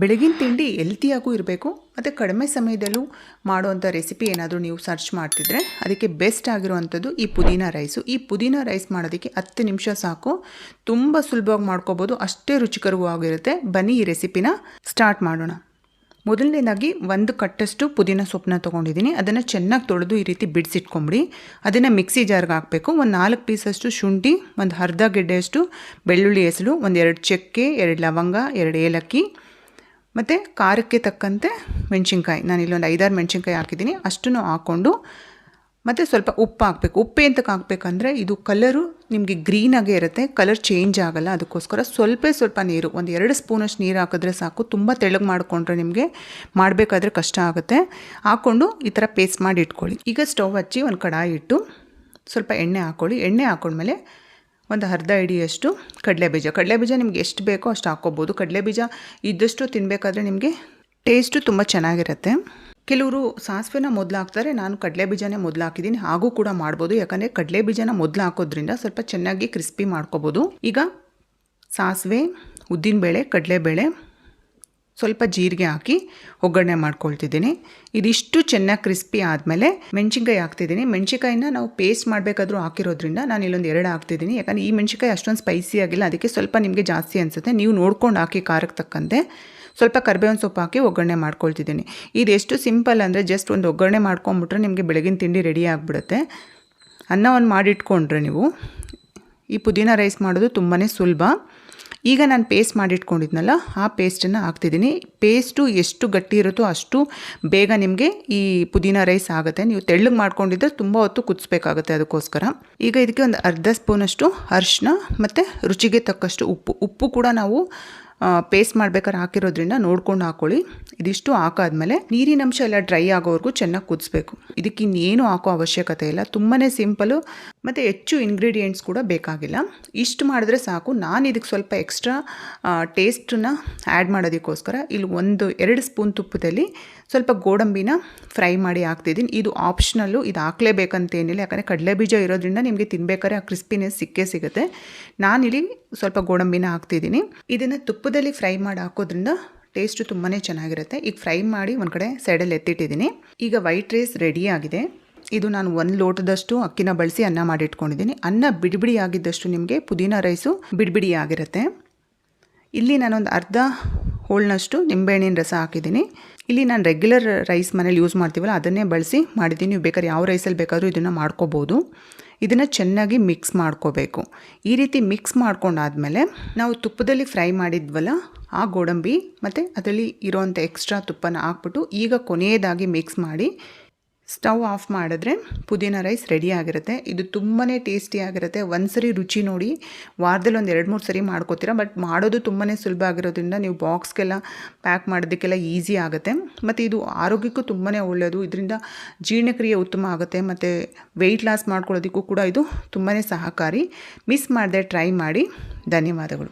ಬೆಳಗಿನ ತಿಂಡಿ ಹೆಲ್ತಿಯಾಗೂ ಇರಬೇಕು, ಮತ್ತು ಕಡಿಮೆ ಸಮಯದಲ್ಲೂ ಮಾಡುವಂಥ ರೆಸಿಪಿ ಏನಾದರೂ ನೀವು ಸರ್ಚ್ ಮಾಡ್ತಿದ್ರೆ, ಅದಕ್ಕೆ ಬೆಸ್ಟ್ ಆಗಿರುವಂಥದ್ದು ಈ ಪುದೀನ ರೈಸು ಈ ಪುದೀನ ರೈಸ್ ಮಾಡೋದಕ್ಕೆ ಹತ್ತು ನಿಮಿಷ ಸಾಕು. ತುಂಬ ಸುಲಭವಾಗಿ ಮಾಡ್ಕೋಬೋದು, ಅಷ್ಟೇ ರುಚಿಕರವಾಗಿರುತ್ತೆ ಬನ್ನಿ ಈ ರೆಸಿಪಿನ ಸ್ಟಾರ್ಟ್ ಮಾಡೋಣ. ಮೊದಲನೇದಾಗಿ ಒಂದು ಕಟ್ಟಷ್ಟು ಪುದೀನ ಸೊಪ್ಪನ್ನ ತೊಗೊಂಡಿದ್ದೀನಿ. ಅದನ್ನು ಚೆನ್ನಾಗಿ ತೊಳೆದು ಈ ರೀತಿ ಬಿಡಿಸಿಟ್ಕೊಂಬಿಡಿ. ಅದನ್ನು ಮಿಕ್ಸಿ ಜಾರ್ಗೆ ಹಾಕಬೇಕು. ಒಂದು ನಾಲ್ಕು ಪೀಸಷ್ಟು ಶುಂಠಿ, ಒಂದು ಅರ್ಧ ಗೆಡ್ಡೆಯಷ್ಟು ಬೆಳ್ಳುಳ್ಳಿ ಹೆಸರು ಒಂದು ಎರಡು ಚಕ್ಕೆ, ಎರಡು ಲವಂಗ, ಎರಡು ಏಲಕ್ಕಿ ಮತ್ತು ಖಾರಕ್ಕೆ ತಕ್ಕಂತೆ ಮೆಣಸಿನ್ಕಾಯಿ. ನಾನು ಇಲ್ಲೊಂದು ಐದಾರು ಮೆಣಸಿನ್ಕಾಯಿ ಹಾಕಿದ್ದೀನಿ. ಅಷ್ಟನ್ನು ಹಾಕ್ಕೊಂಡು ಮತ್ತು ಸ್ವಲ್ಪ ಉಪ್ಪು ಹಾಕಬೇಕು. ಉಪ್ಪು ಎಂತಕ್ಕೆ ಹಾಕಬೇಕಂದ್ರೆ ಇದು ಕಲರು ನಿಮಗೆ ಗ್ರೀನಾಗೇ ಇರುತ್ತೆ. ಕಲರ್ ಚೇಂಜ್ ಆಗೋಲ್ಲ. ಅದಕ್ಕೋಸ್ಕರ ಸ್ವಲ್ಪ ಸ್ವಲ್ಪ ನೀರು. ಒಂದು ಎರಡು ಸ್ಪೂನಷ್ಟು ನೀರು ಹಾಕಿದ್ರೆ ಸಾಕು. ತುಂಬ ತೆಳಗೆ ಮಾಡಿಕೊಂಡ್ರೆ ನಿಮಗೆ ಮಾಡಬೇಕಾದ್ರೆ ಕಷ್ಟ ಆಗುತ್ತೆ. ಹಾಕ್ಕೊಂಡು ಈ ಥರ ಪೇಸ್ಟ್ ಮಾಡಿ ಇಟ್ಕೊಳ್ಳಿ. ಈಗ ಸ್ಟವ್ ಹಚ್ಚಿ ಒಂದು ಕಡಾಯಿ ಇಟ್ಟು ಸ್ವಲ್ಪ ಎಣ್ಣೆ ಹಾಕ್ಕೊಳ್ಳಿ ಎಣ್ಣೆ ಹಾಕೊಂಡ್ಮೇಲೆ ಒಂದು ಅರ್ಧ ಹಿಡಿಯಷ್ಟು ಕಡಲೆಬೀಜ. ಕಡಲೆಬೀಜ ನಿಮ್ಗೆ ಎಷ್ಟು ಬೇಕೋ ಅಷ್ಟು ಹಾಕ್ಕೋಬೋದು. ಕಡಲೆಬೀಜ ಇದ್ದಷ್ಟು ತಿನ್ನಬೇಕಾದ್ರೆ ನಿಮಗೆ ಟೇಸ್ಟು ತುಂಬ ಚೆನ್ನಾಗಿರುತ್ತೆ. ಕೆಲವರು ಸಾಸಿವೆನ ಮೊದಲು ಹಾಕ್ತಾರೆ, ನಾನು ಕಡಲೆ ಬೀಜನೇ ಮೊದಲು ಹಾಕಿದ್ದೀನಿ, ಹಾಗೂ ಕೂಡ ಮಾಡ್ಬೋದು. ಯಾಕಂದರೆ ಕಡಲೆ ಬೀಜನ ಮೊದಲು ಹಾಕೋದ್ರಿಂದ ಸ್ವಲ್ಪ ಚೆನ್ನಾಗಿ ಕ್ರಿಸ್ಪಿ ಮಾಡ್ಕೋಬೋದು. ಈಗ ಸಾಸಿವೆ, ಉದ್ದಿನಬೇಳೆ, ಕಡಲೆಬೇಳೆ ಸ್ವಲ್ಪ ಜೀರಿಗೆ ಹಾಕಿ ಒಗ್ಗರಣೆ ಮಾಡ್ಕೊಳ್ತಿದ್ದೀನಿ. ಇದಿಷ್ಟು ಚೆನ್ನಾಗಿ ಕ್ರಿಸ್ಪಿ ಆದಮೇಲೆ ಮೆಣಸಿನ್ಕಾಯಿ ಹಾಕ್ತಿದ್ದೀನಿ. ಮೆಣಸಿನ್ಕಾಯಿನ ನಾವು ಪೇಸ್ಟ್ ಮಾಡಬೇಕಾದ್ರೂ ಹಾಕಿರೋದ್ರಿಂದ ನಾನು ಇಲ್ಲೊಂದು ಎರಡು ಹಾಕ್ತಿದ್ದೀನಿ. ಯಾಕಂದರೆ ಈ ಮೆಣಸಿನ್ಕಾಯಿ ಅಷ್ಟೊಂದು ಸ್ಪೈಸಿ ಆಗಿಲ್ಲ. ಅದಕ್ಕೆ ಸ್ವಲ್ಪ ನಿಮಗೆ ಜಾಸ್ತಿ ಅನಿಸುತ್ತೆ. ನೀವು ನೋಡ್ಕೊಂಡು ಹಾಕಿ ಖಾರಕ್ಕೆ ತಕ್ಕಂತೆ ಸ್ವಲ್ಪ ಕರ್ಬೇವಿನ ಸೊಪ್ಪು ಹಾಕಿ ಒಗ್ಗರಣೆ ಮಾಡ್ಕೊಳ್ತಿದ್ದೀನಿ. ಇದೆಷ್ಟು ಸಿಂಪಲ್ ಅಂದರೆ ಜಸ್ಟ್ ಒಂದು ಒಗ್ಗರಣೆ ಮಾಡ್ಕೊಂಬಿಟ್ರೆ ನಿಮಗೆ ಬೆಳಗಿನ ತಿಂಡಿ ರೆಡಿ ಆಗಿಬಿಡುತ್ತೆ. ಅನ್ನವನ್ನು ಮಾಡಿಟ್ಕೊಂಡ್ರೆ ನೀವು ಈ ಪುದೀನ ರೈಸ್ ಮಾಡೋದು ತುಂಬಾ ಸುಲಭ. ಈಗ ನಾನು ಪೇಸ್ಟ್ ಮಾಡಿಟ್ಕೊಂಡಿದ್ನಲ್ಲ, ಆ ಪೇಸ್ಟನ್ನು ಹಾಕ್ತಿದ್ದೀನಿ ಪೇಸ್ಟು ಎಷ್ಟು ಗಟ್ಟಿ ಇರುತ್ತೋ ಅಷ್ಟು ಬೇಗ ನಿಮಗೆ ಈ ಪುದೀನ ರೈಸ್ ಆಗುತ್ತೆ. ನೀವು ತೆಳ್ಳಗೆ ಮಾಡ್ಕೊಂಡಿದ್ದರೆ ತುಂಬ ಹೊತ್ತು ಕುದಿಸ್ಬೇಕಾಗುತ್ತೆ ಅದಕ್ಕೋಸ್ಕರ. ಈಗ ಇದಕ್ಕೆ ಒಂದು ಅರ್ಧ ಸ್ಪೂನಷ್ಟು ಅರಿಶಿನ ಮತ್ತು ರುಚಿಗೆ ತಕ್ಕಷ್ಟು ಉಪ್ಪು. ಉಪ್ಪು ಕೂಡ ನಾವು ಪೇಸ್ಟ್ ಮಾಡ್ಬೇಕಾದ್ರೆ ಹಾಕಿರೋದ್ರಿಂದ ನೋಡ್ಕೊಂಡು ಹಾಕೊಳ್ಳಿ. ಇದಿಷ್ಟು ಹಾಕಾದ್ಮೇಲೆ ನೀರಿನಂಶ ಎಲ್ಲ ಡ್ರೈ ಆಗೋವರೆಗೂ ಚೆನ್ನಾಗಿ ಕುದಿಸ್ಬೇಕು. ಇದಕ್ಕೆ ಇನ್ನೇನು ಹಾಕೋ ಅವಶ್ಯಕತೆ ಇಲ್ಲ. ತುಂಬಾ ಸಿಂಪಲು ಮತ್ತು ಹೆಚ್ಚು ಇಂಗ್ರೀಡಿಯೆಂಟ್ಸ್ ಕೂಡ ಬೇಕಾಗಿಲ್ಲ. ಇಷ್ಟು ಮಾಡಿದ್ರೆ ಸಾಕು. ನಾನು ಇದಕ್ಕೆ ಸ್ವಲ್ಪ ಎಕ್ಸ್ಟ್ರಾ ಟೇಸ್ಟನ್ನ ಆ್ಯಡ್ ಮಾಡೋದಕ್ಕೋಸ್ಕರ ಇಲ್ಲಿ ಒಂದು, ಎರಡು ಸ್ಪೂನ್ ತುಪ್ಪದಲ್ಲಿ ಸ್ವಲ್ಪ ಗೋಡಂಬಿನ ಫ್ರೈ ಮಾಡಿ ಹಾಕ್ತಿದ್ದೀನಿ. ಇದು ಆಪ್ಷನಲ್ಲು ಇದು ಹಾಕ್ಲೇಬೇಕಂತೇನಿಲ್ಲ. ಯಾಕಂದರೆ ಕಡಲೆ ಬೀಜ ಇರೋದ್ರಿಂದ ನಿಮಗೆ ತಿನ್ಬೇಕಾದ್ರೆ ಆ ಕ್ರಿಸ್ಪಿನೆಸ್ ಸಿಕ್ಕೇ ಸಿಗುತ್ತೆ. ನಾನಿಲ್ಲಿ ಸ್ವಲ್ಪ ಗೋಡಂಬಿನ ಹಾಕ್ತಿದ್ದೀನಿ. ಇದನ್ನು ತುಪ್ಪದಲ್ಲಿ ಫ್ರೈ ಮಾಡಿ ಹಾಕೋದ್ರಿಂದ ಟೇಸ್ಟು ತುಂಬಾ ಚೆನ್ನಾಗಿರುತ್ತೆ. ಈಗ ಫ್ರೈ ಮಾಡಿ ಒಂದು ಕಡೆ ಸೈಡಲ್ಲಿ ಎತ್ತಿಟ್ಟಿದ್ದೀನಿ. ಈಗ ವೈಟ್ ರೈಸ್ ರೆಡಿ ಆಗಿದೆ. ಇದು ನಾನು ಒಂದು ಲೋಟದಷ್ಟು ಅಕ್ಕಿನ ಬಳಸಿ ಅನ್ನ ಮಾಡಿಟ್ಕೊಂಡಿದ್ದೀನಿ ಅನ್ನ ಬಿಡಿಬಿಡಿ ಆಗಿದ್ದಷ್ಟು ನಿಮಗೆ ಪುದೀನ ರೈಸು ಬಿಡಿಬಿಡಿ ಆಗಿರುತ್ತೆ ಇಲ್ಲಿ ನಾನೊಂದು ಅರ್ಧ ಹೋಳ್ನಷ್ಟು ನಿಂಬೆಹಣ್ಣಿನ ರಸ ಹಾಕಿದ್ದೀನಿ. ಇಲ್ಲಿ ನಾನು ರೆಗ್ಯುಲರ್ ರೈಸ್ ಮನೇಲಿ ಯೂಸ್ ಮಾಡ್ತೀವಲ್ಲ, ಅದನ್ನೇ ಬಳಸಿ ಮಾಡಿದ್ದೀನಿ. ನೀವು ಬೇಕಾದ್ರೆ ಯಾವ ರೈಸಲ್ಲಿ ಬೇಕಾದರೂ ಇದನ್ನು ಮಾಡ್ಕೋಬೋದು. ಇದನ್ನು ಚೆನ್ನಾಗಿ ಮಿಕ್ಸ್ ಮಾಡ್ಕೋಬೇಕು. ಈ ರೀತಿ ಮಿಕ್ಸ್ ಮಾಡ್ಕೊಂಡಾದಮೇಲೆ ನಾವು ತುಪ್ಪದಲ್ಲಿ ಫ್ರೈ ಮಾಡಿದ್ವಲ್ಲ, ಆ ಗೋಡಂಬಿ ಮತ್ತು ಅದರಲ್ಲಿ ಇರೋವಂಥ ಎಕ್ಸ್ಟ್ರಾ ತುಪ್ಪನ ಹಾಕ್ಬಿಟ್ಟು ಈಗ ಕೊನೆಯದಾಗಿ ಮಿಕ್ಸ್ ಮಾಡಿ ಸ್ಟವ್ ಆಫ್ ಮಾಡಿದ್ರೆ ಪುದೀನ ರೈಸ್ ರೆಡಿ ಆಗಿರುತ್ತೆ. ಇದು ತುಂಬಾ ಟೇಸ್ಟಿಯಾಗಿರುತ್ತೆ ಒಂದು ಸರಿ ರುಚಿ ನೋಡಿ ವಾರದಲ್ಲಿ ಒಂದು ಎರಡು ಮೂರು ಸರಿ ಮಾಡ್ಕೋತೀರ. ಬಟ್ ಮಾಡೋದು ತುಂಬಾ ಸುಲಭ ಆಗಿರೋದ್ರಿಂದ ನೀವು ಬಾಕ್ಸ್ಗೆಲ್ಲ ಪ್ಯಾಕ್ ಮಾಡೋದಕ್ಕೆಲ್ಲ ಈಸಿ ಆಗುತ್ತೆ. ಮತ್ತು ಇದು ಆರೋಗ್ಯಕ್ಕೂ ತುಂಬಾ ಒಳ್ಳೆಯದು ಇದರಿಂದ ಜೀರ್ಣಕ್ರಿಯೆ ಉತ್ತಮ ಆಗುತ್ತೆ. ಮತ್ತು ವೆಯ್ಟ್ ಲಾಸ್ ಮಾಡ್ಕೊಳ್ಳೋದಕ್ಕೂ ಕೂಡ ಇದು ತುಂಬಾ ಸಹಕಾರಿ. ಮಿಸ್ ಮಾಡದೆ ಟ್ರೈ ಮಾಡಿ. ಧನ್ಯವಾದಗಳು.